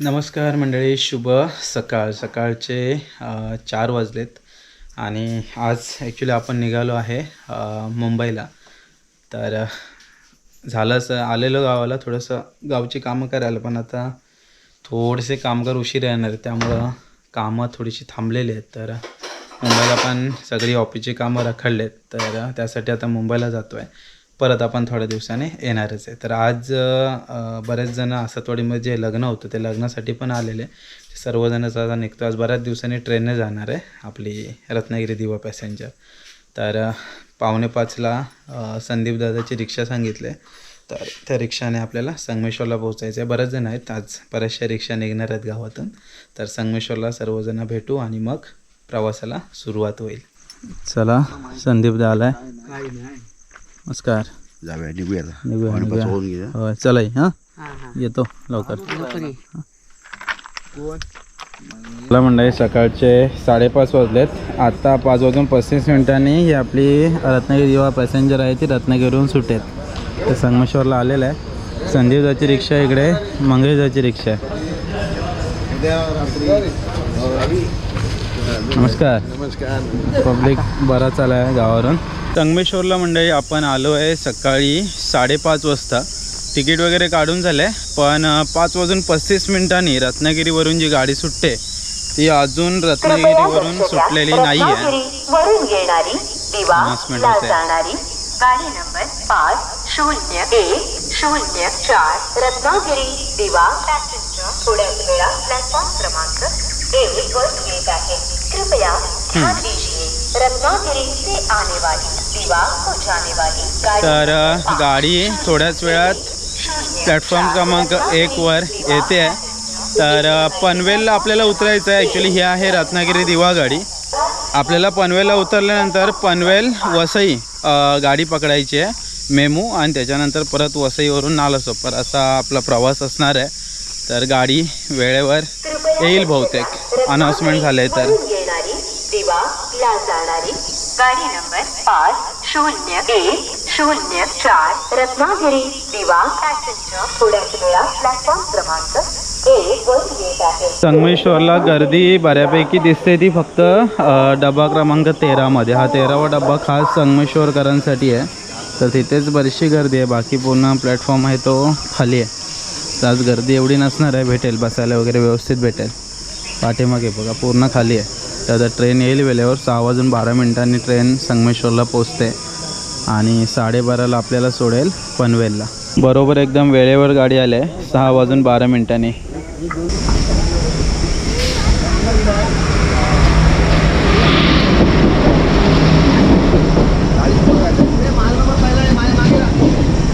नमस्कार मंडळी शुभ सकाळ. सकाळचे चार वाजलेत आणि आज ॲक्च्युली आपण निघालो आहे मुंबईला. तर झालं असं आलेलो गावाला थोडंसं गावची कामं करायला पण आता थोडेसे कामगार उशीर येणार त्यामुळं कामं थोडीशी थांबलेली आहेत. तर मुंबईला पण सगळी ऑफिसची कामं रखडलेत तर त्यासाठी आता मुंबईला जातो आहे परत आपण थोड्या दिवसाने येणारच आहे. तर आज बरेच जण आसातवाडीमध्ये जे लग्न होतं ते लग्नासाठी पण आलेले सर्वजणच आता निघतो. आज बऱ्याच दिवसांनी ट्रेनने जाणार आहे आपली रत्नागिरी दिवा पॅसेंजर. तर पावणे पाचला संदीप दादाची रिक्षा सांगितले. तर त्या रिक्षाने आपल्याला संगमेश्वरला पोहोचायचं आहे बरेच जण आहेत. आज बऱ्याचशा रिक्षा निघणार आहेत गावातून. तर संगमेश्वरला सर्वजण भेटू आणि मग प्रवासाला सुरुवात होईल. चला संदीप दा आहे नमस्कार. जाऊया निघूया आता. निघूया. होय चला हां? येतो लवकर. मला मंडळी सकाळचे साडेपाच वाजलेत. आता पाच वाजून पस्तीस मिनिटांनी ही आपली रत्नागिरी दिवा पॅसेंजर आहे ती रत्नागिरीवरून सुटेल तर संगमेश्वरला आलेलं आहे. संदीपजाची रिक्षा इकडे मंगेशजाची रिक्षा आहे. नमस्कार. नमस्कार. पब्लिक बराच आला आहे गावावरून. संगमेश्वरला मंडळी आपण आलो आहे सकाळी साडेपाच वाजता. तिकीट वगैरे काढून झालं आहे पण पाच वाजून पस्तीस मिनिटांनी रत्नागिरीवरून जी गाडी सुटते ती अजून रत्नागिरीवरून सुटलेली नाही आहे गाडी नंबर पाच शून्य एक शून्य चार रत्नागिरी दिवा पॅसेंजर थोड्याच वेळा प्लॅटफॉर्म क्रमांक एक वर येत आहे. कृपया ध्यान आने वाली को जाने वाली गाड़ी तर गाडी थोड्याच वेळात प्लॅटफॉर्म क्रमांक एक एकवर येते. आहे तर पनवेलला आपल्याला उतरायचं आहे ॲक्च्युली ही आहे रत्नागिरी दिवा गाडी. आपल्याला पनवेलला उतरल्यानंतर पनवेल वसई गाडी पकडायची आहे. मेमू आणि त्याच्यानंतर परत वसईवरून नालासोपर असा आपला प्रवास असणार आहे. तर गाडी वेळेवर येईल बहुतेक. अनाऊन्समेंट झालं आहे तर. दिवा ला जाणारी गाडी नंबर पाच शून्य एक शून्य चार रत्नागिरी दिवा पॅसेंजर थोड्याच वेळा प्लॅटफॉर्म क्रमांक एक वर येत आहे. संगमेश्वरला गर्दी बऱ्यापैकी दिसते ती फक्त डबा क्रमांक तेरामध्ये हा तेरावा डबा खास संगमेश्वरकरांसाठी आहे. तर तिथेच बरीचशी गर्दी आहे. बाकी पूर्ण प्लॅटफॉर्म आहे तो खाली आहे. तर आज गर्दी एवढी नसणार आहे. भेटेल. बसायला वगैरे व्यवस्थित भेटेल. पाठीमागे बघा पूर्ण खाली आहे. तर आता ट्रेन येईल वेळेवर सहा वाजून बारा मिनिटांनी ट्रेन संगमेश्वरला पोचते आणि साडेबाराला आपल्याला सोडेल पनवेलला. बरोबर एकदम वेळेवर गाडी आली आहे सहा वाजून बारा मिनिटांनी.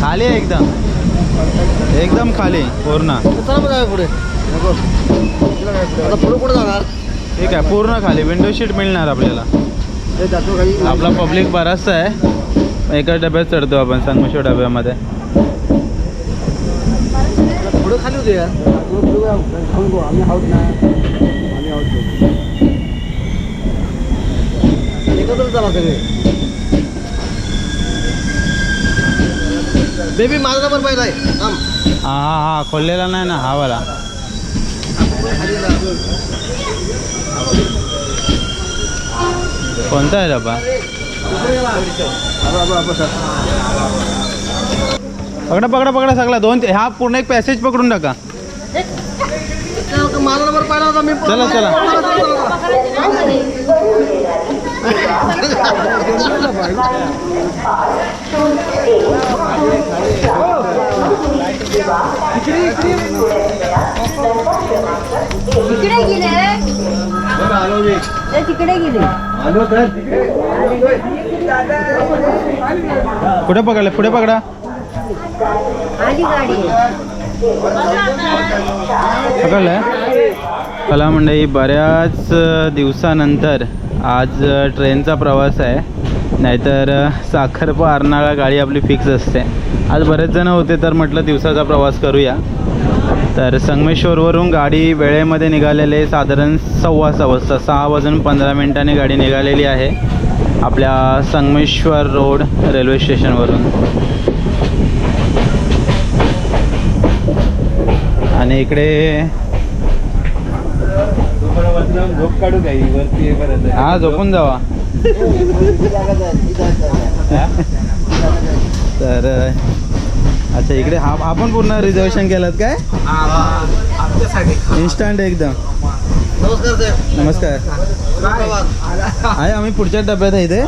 खाली एकदम. एकदम खाली पूर्ण. पुढे. पुढे जाणार? ठीक आहे पूर्ण खाली. विंडो शीट मिळणार आपल्याला. आपला पब्लिक बराचसा आहे. एका डब्यात चढतो आपण संगमेश्वर डब्यामध्ये. पुढे खाली होते यार. पुढे पुढे खाऊन गो आम्ही आहोत ना. आम्ही आहोत. एकत्रच चला सगळे बेबी माझा नंबर पाहिजे आहे. हा हा हा. खोललेला नाही ना हा वाला. कोणता आहे डबा पकडा पकडा पकडा सगळा. दोन ते- हा पूर्ण एक पॅसेज पकडून टाका. माझा नंबर पाहिला होता मी चला चला. तिकडे गेले. कुठे पकडले? पुढे पकडा? आली गाडी. पकडलं मला मंडळी बऱ्याच दिवसानंतर आज ट्रेनचा प्रवास आहे. नाहीतर साखरपा अर्नाळा गाडी आपली फिक्स असते. आज बरेच जण होते तर म्हटलं दिवसाचा प्रवास करूया. तर संगमेश्वरवरून गाडी वेळेमध्ये निघालेले साधारण सव्वा सहा वाजता सहा वाजून पंधरा मिनिटांनी गाडी निघालेली आहे. आपल्या संगमेश्वर रोड रेल्वे स्टेशनवरून. आणि इकडे झोप काढू काही वरती हा झोपून जावा. तर अच्छा इकडे हा आपण पूर्ण रिझर्वेशन केलं काय? इन्स्टंट एकदम. नमस्कार आहे आम्ही पुढच्या डब्यात आहे इथे.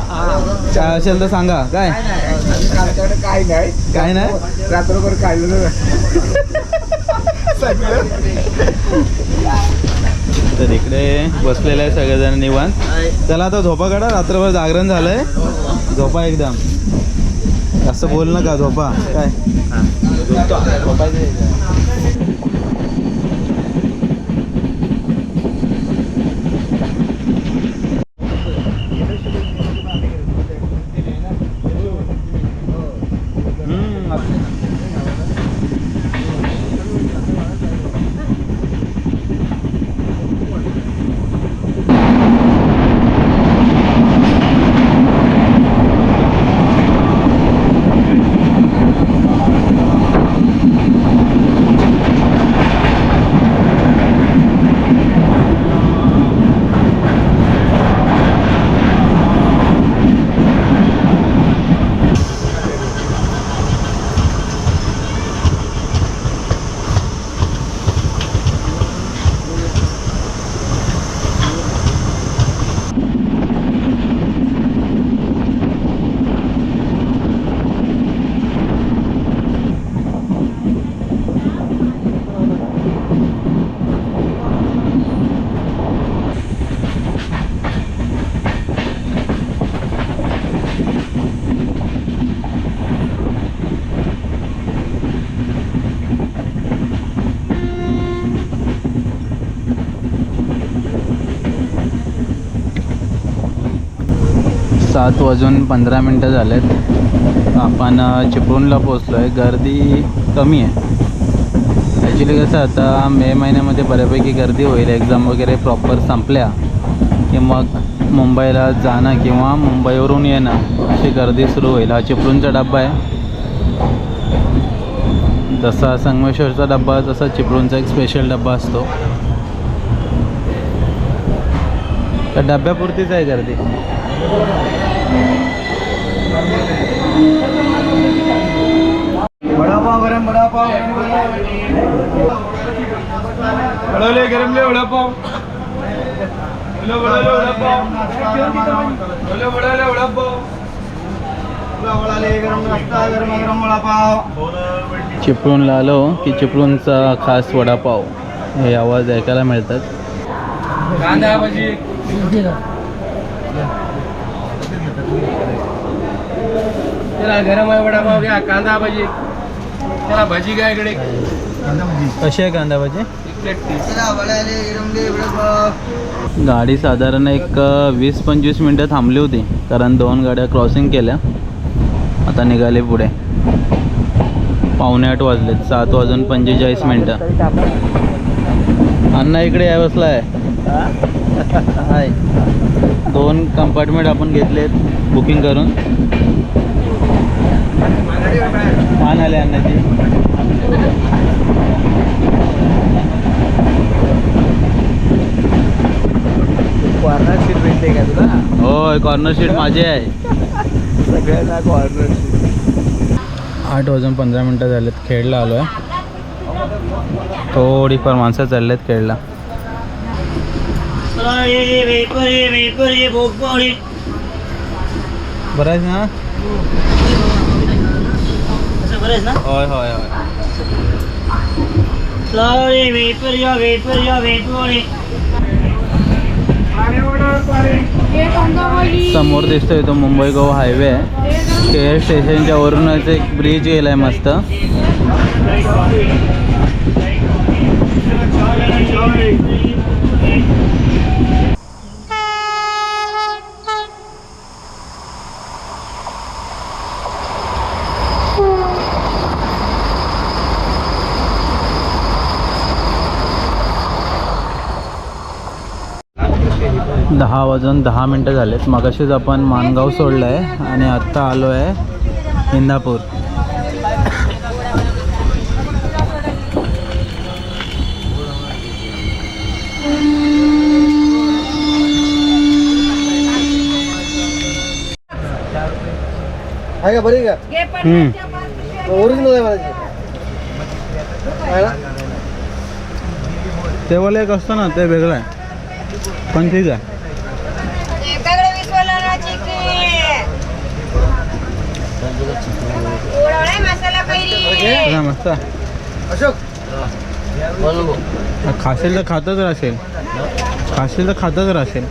काय असेल तर सांगा. काय? काय नाही काय नाही. रात्रभर काढलं तर इकडे बसलेले आहे सगळेजण निवांत. चला आता झोपा काढा. रात्रभर जागरण झालंय. झोपा एकदम. असं बोल नका झोपा. काय? सात वाजून पंधरा मिनटं झालेत. आपण चिपळूणला पोचलो आहे गर्दी कमी आहे. ॲक्च्युली कसं आता मे महिन्यामध्ये बऱ्यापैकी गर्दी होईल. एक्झाम वगैरे प्रॉपर संपल्या. की मग मुंबईला जाणं किंवा मुंबईवरून येणं अशी गर्दी सुरू होईल. हा चिपळूणचा डब्बा आहे. जसा संगमेश्वरचा डब्बा तसा चिपळूणचा एक स्पेशल डब्बा असतो. तर डब्यापुरतीच आहे गर्दी. वडापाव गरम वडापाव. वडवले गरमले वडापाव. वडवले वडवले चिपळूणला आलो की चिपळूणचा खास वडापाव. हे आवाज ऐकायला मिळतात. कांदा भजी. गरम आहे वडापाव घ्या कांदा भजी. भजी घ्या इकडे. कशी आहे कांदा भाजी? एक प्लेट तीस. गाडी साधारण एक वीस पंचवीस मिनटं थांबली होती कारण दोन गाड्या क्रॉसिंग केल्या. आता निघाले पुढे. पावणे आठ वाजलेत सात वाजून पंचेचाळीस मिनटं. अण्णा इकडे या बसला आहे हाय. दोन कंपार्टमेंट आपण घेतलेत बुकिंग करून. मान आले अण्णाची कॉर्नर सीट भेटते का तुला? होय कॉर्नर सीट माझी आहे. सगळ्यांना कॉर्नर सीट आठ वाजून पंधरा मिनटं झालेत खेळला आलो आहे थोडीफार माणसं चाललेत खेळला बरं आहेस ना? होय होय होय. समोर दिसतोय तो मुंबई गोवा हायवे. आहे के एस स्टेशनच्या वरूनच एक ब्रिज गेलाय मस्त. दहा वाजून दहा मिनटं झालेत. मगाशीच आपण मानगाव सोडलं आहे आणि आत्ता आलो आहे इंदापूर बरी का? ओरिजिनल ते एक असतं ना ते वेगळं आहे. पण ठीक आहे. मस्त. खाशील तर खातच राहशील खाशील तर खातच राहशील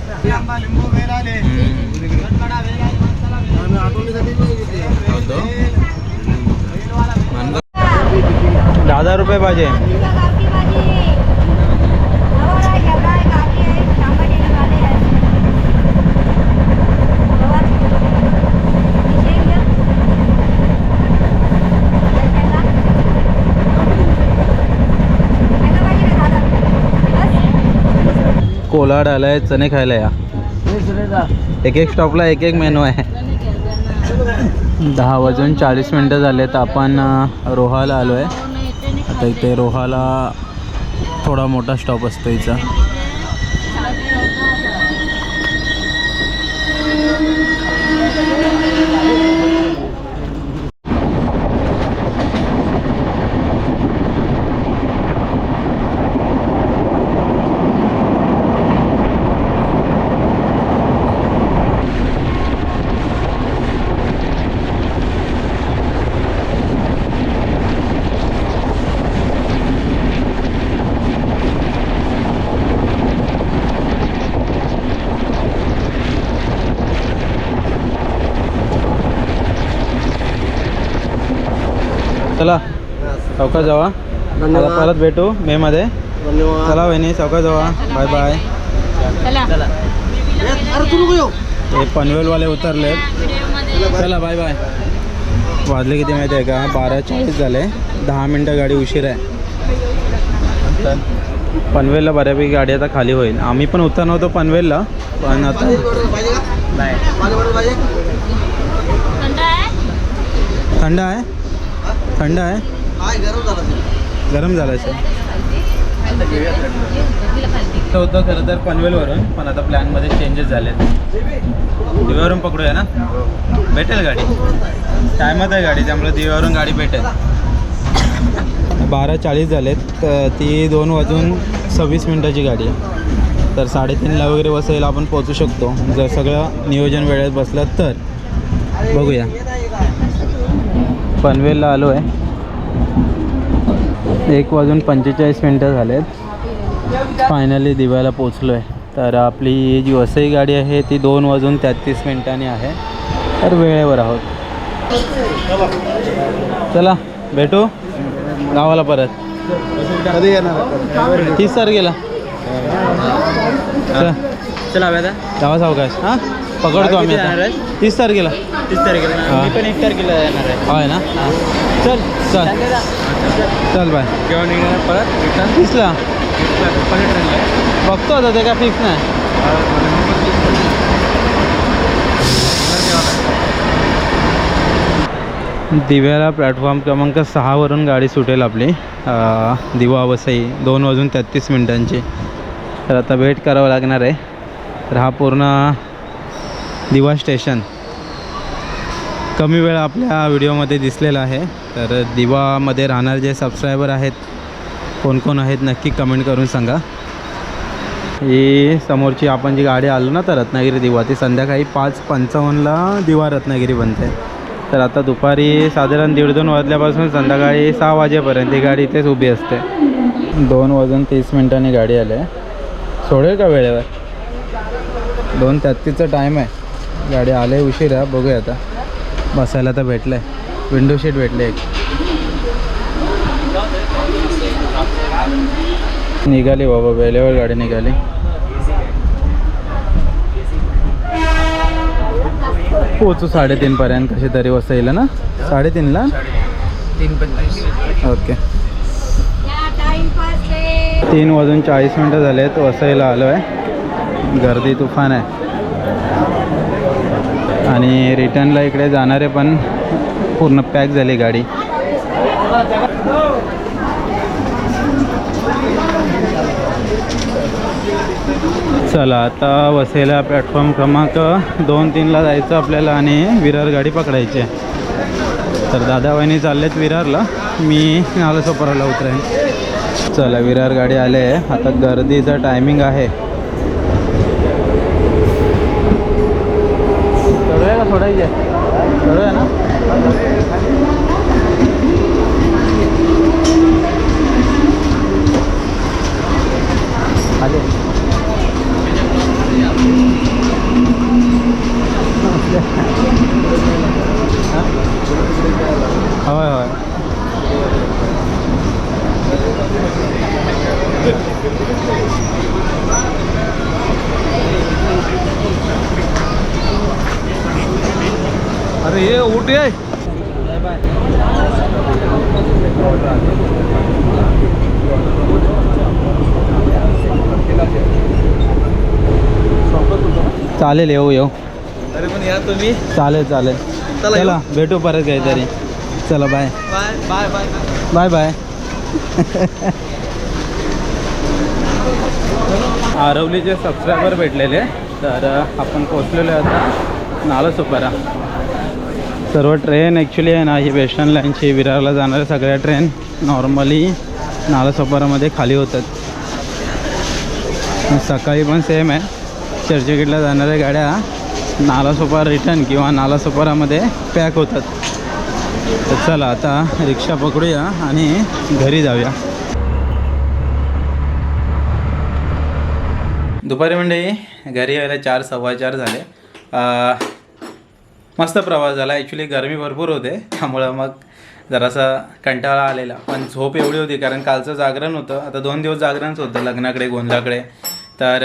दहा हजार रुपये पाहिजे. कोलाड आलाय चणे खायला या. एक एक स्टॉपला एक एक मेनू आहे. दहा वाजून चाळीस मिनटं झाले तर आपण रोहाला आलो आहे आता इथे रोहाला थोडा मोठा स्टॉप असतो इचा चला चौका जावा. परत भेटू मेमध्ये धन्यवाद. चला वहिनी चौका जावा. बाय बाय हे पनवेलवाले उतरले. चला बाय बाय वाजले किती माहिती आहे का? बारा चाळीस झाले. दहा मिनटं गाडी उशीर आहे. पनवेलला बऱ्यापैकी गाडी आता खाली होईल. आम्ही पण उतरणार होतो पनवेलला पण आता थंड आहे? थंड आहे? गरम झाला असेल. झालं तर होतं खरं तर पनवेलवरून पण आता प्लॅनमध्ये चेंजेस झाले दिव्यावरून पकडूया ना? भेटेल गाडी. टायमात आहे गाडी त्यामुळे दिव्यावरून गाडी भेटेल. बारा चाळीस झालेत तर ती दोन वाजून सव्वीस मिनटाची गाडी आहे. तर साडेतीनला वगैरे बसेल आपण पोचू शकतो. जर सगळं नियोजन वेळेत बसलं तर. बघूया. पनवेलला आलो आहे एक वाजून पंचेचाळीस मिनटं झालेत. फायनली दिव्याला पोचलो आहे तर आपली जी वसई गाडी आहे ती दोन वाजून तेहतीस मिनटांनी आहे. तर वेळेवर आहोत. चला भेटू? गावाला परत. कधी येणार तीस तारखेला. चल, जावा सावकाश हां? पकडतो आम्ही? तीस तारखेला. तीस तारखेला. पण एक तारखेला येणार आहे. होय ना? चल चल. चल बाय. केव्हा निघणार परत? रिटर्न? ट्रेनला बघतो आता ते काय फिक्स नाही. दिव्याला प्लॅटफॉर्म क्रमांक सहावरून गाडी सुटेल आपली. दिवा वसई दोन वाजून तेहतीस मिनटांची. तर आता वेट करावं लागणार आहे. तर हा पूर्ण दिवा स्टेशन. कमी वेळ आपल्या व्हिडिओमध्ये दिसलेला आहे. तर दिवामध्ये राहणारे जे सबस्क्रायबर आहेत कोण कोण आहेत नक्की कमेंट करून सांगा. ही समोरची आपण जी गाडी आलो ना तर रत्नागिरी दिवा. ती संध्याकाळी पाच पंचावन्नला दिवा रत्नागिरी बनते. तर आता दुपारी साधारण दीड दोन वाजल्यापासून संध्याकाळी सहा वाजेपर्यंत ही गाडी इथेच उभी असते. दोन वाजून तीस मिनटांनी गाडी आली आहे. सोडेल का वेळेवर? दोन तेहत्तीसचा टाईम आहे. गाडी आले उशीर आहे बघूया आता. बसायला तर भेटलं आहे विंडो शीट भेटले एक. निघाली बाबा वेळेवर गाडी निघाली. पोचू साडेतीनपर्यंत कशी तरी वाजता येईल ना? साडेतीनला तीन पंचवीस ओके. तीन वाजून चाळीस मिनटं झाले आहेत वसईला आलो आहे गर्दी तुफान आहे. आणि रिटर्नला इकडे जाणारे पण पूर्ण पॅक झाली गाडी. चला आता वसेला प्लॅटफॉर्म क्रमांक दोन तीनला जायचं आपल्याला आणि विरार गाडी पकडायची. आहे तर दादा वहिनी चाललेत विरारला. मी नालासोपाराला उतरेन. चला विरार गाडी आले. आहे आता गर्दीचा टायमिंग आहे. चढूया आहे सोडायचे चढूया ना आले होय होय अरे ये उठ ये. चालेल येऊ येऊ. अरे पण या तुम्ही. चालेल चालेल. चला, चला भेटू परत काहीतरी. चला bye bye bye bye bye bye आरवलीचे subscriber भेटलेले. तर आपण पोचलेलो आहे आता. नालासोपारा सर्व ट्रेन ॲक्च्युली आहे ना ही वेस्टर्न लाईनची विरारला जाणाऱ्या सगळ्या ट्रेन नॉर्मली नालासोपारामध्ये खाली होतात. सकाळी पण सेम आहे. चर्चगेटला जाणाऱ्या गाड्या नालासोपार रिटर्न किंवा नालासोपारामध्ये पॅक होतात. तर चला आता रिक्षा पकडूया आणि घरी जाऊया. दुपारी म्हणजे घरी यायला चार सव्वा चार झाले. मस्त प्रवास झाला. ॲक्च्युली गरमी भरपूर होते. त्यामुळं मग जरासा कंटाळा आलेला. पण झोप एवढी होती कारण कालचं जागरण होतं. आता दोन दिवस जागरणच होतं लग्नाकडे गोंधळाकडे. तर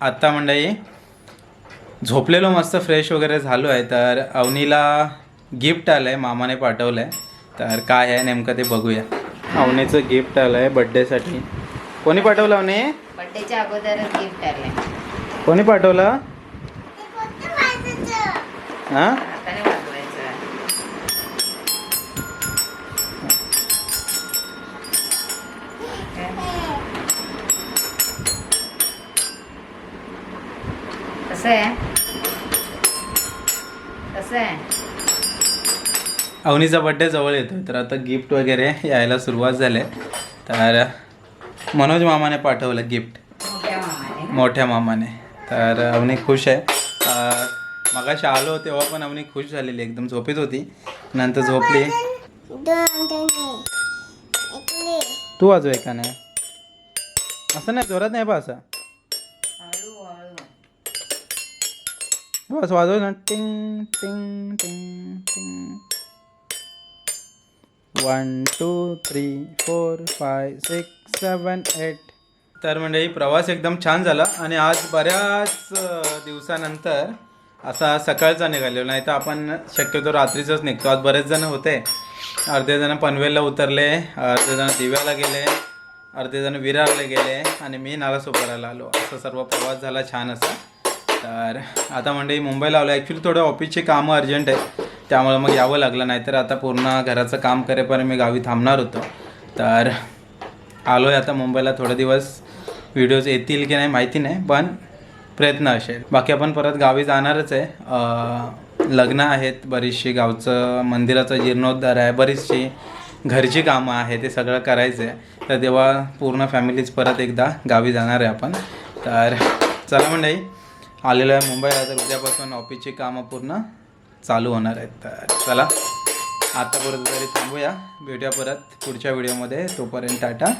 आत्ता मंडळी झोपलेलो मस्त फ्रेश वगैरे झालो आहे. तर अवनीला गिफ्ट आलं आहे मामाने पाठवलं आहे तर काय आहे नेमकं ते बघूया. अवनीचं गिफ्ट आलं आहे बड्डेसाठी कोणी पाठवलं अवनी? बड्डेच्या अगोदरच गिफ्ट आलंय. कोणी पाठवलं? हां? आता नाही वाजवायचं कसं आहे? कसं आहे? अवनीचा बड्डे जवळ येतो तर आता गिफ्ट वगैरे यायला सुरुवात झाली. तर मनोज मामाने पाठवलं गिफ्ट मोठ्या मामाने तर अवनी खुश आहे. मगाशी आलो तेव्हा पण आम्ही खुश झालेली एकदम झोपेत होती. नंतर झोपली. तू वाजवाय का नाही असं नाही जोरात नाही बा असं. बस वाजव ना. टिंग टिंग टिंग टिंग. One two three four five six seven eight तर म्हणजे प्रवास एकदम छान झाला आणि आज बऱ्याच दिवसानंतर असा सकाळचा निघालेलो नाही तर आपण शक्यतो रात्रीचंच निघतो. आज बरेच जण होते. अर्धे जण पनवेलला उतरले अर्धे जण दिव्याला गेले अर्धे जण विरारला गेले आणि मी नालासोपाराला आलो. असा सर्व प्रवास झाला छान असा. तर आता म्हणजे मुंबईला आलो ॲक्च्युली थोडं ऑफिसची कामं अर्जंट आहे त्यामुळं मग यावं लागलं नाहीतर आता पूर्ण घराचं काम करेपर्यंत मी गावी थांबणार होतो. तर आलो आहे आता मुंबईला. थोडे दिवस व्हिडिओज येतील की नाही माहिती नाही पण प्रयत्न असेल. बाकी आपण परत गावी जाणारच आहे. लग्न आहेत बरीचशी गावचं मंदिराचा जीर्णोद्धार आहे बरीचशी घरची कामं आहे ते सगळं करायचं आहे. तर तेव्हा पूर्ण फॅमिलीज परत एकदा गावी जाणार आहे आपण. तर चला मंडळी आलेलो आहे मुंबईला तर उद्यापासून ऑफिसची कामं पूर्ण चालू होणार आहेत. तर चला आतापर्यंत तरी थांबूया. भेटूया परत पुढच्या व्हिडिओमध्ये. तोपर्यंत टाटा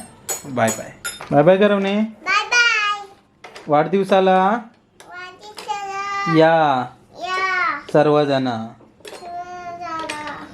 बाय बाय. बाय बाय करवणे. वाढदिवसाला या. सर्वजण.